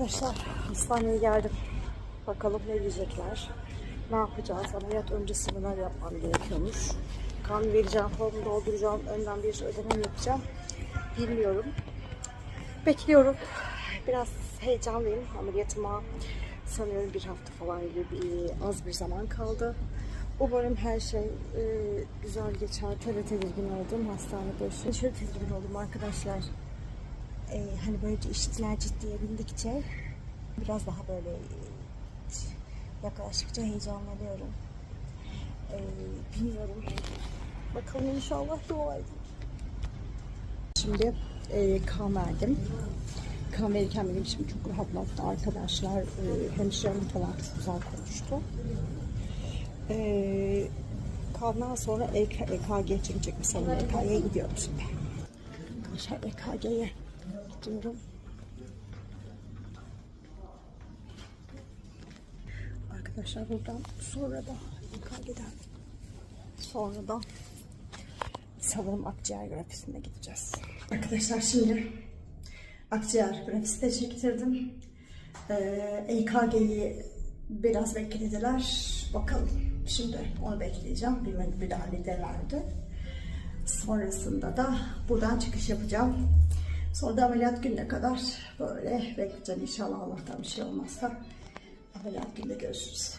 Arkadaşlar hastaneye geldim. Bakalım ne diyecekler. Ne yapacağız? Ameliyat öncesi neler yapmam gerekiyormuş. Kan vereceğim, formu dolduracağım. Önden bir ödeme yapacağım. Bilmiyorum. Bekliyorum. Biraz heyecanlıyım. Ameliyatıma sanıyorum bir hafta falan gibi az bir zaman kaldı. Umarım her şey e, güzel geçer. Tabii tedirgin oldum hastane başı. Aşırı tedirgin oldum arkadaşlar. E, hani böyle işler ciddiye bindikçe biraz daha böyle e, yaklaştıkça heyecanlanıyorum. E, bilmiyorum. Bakalım inşallah dua edin. Şimdi e, kan verdim. Kan verirken benim için çok rahatlattı arkadaşlar. E, hemşirem falan güzel konuştu. E, kandan sonra EK, EKG çekecek mi sanırım. EKG'ye gidiyorum şimdi. Arkadaşlar EKG'ye gidiyorum. Arkadaşlar buradan sonra da EKG'den sonra da sanırım akciğer grafisine gideceğiz. Arkadaşlar şimdi akciğer grafisi de çektirdim. Ee, EKG'yi biraz beklediler. Bakalım. Şimdi onu bekleyeceğim. Bir müdahale de verdi. Sonrasında da buradan çıkış yapacağım. Sonra da ameliyat gününe kadar böyle bekleyeceğim. İnşallah Allah'tan bir şey olmazsa ameliyat günde görüşürüz.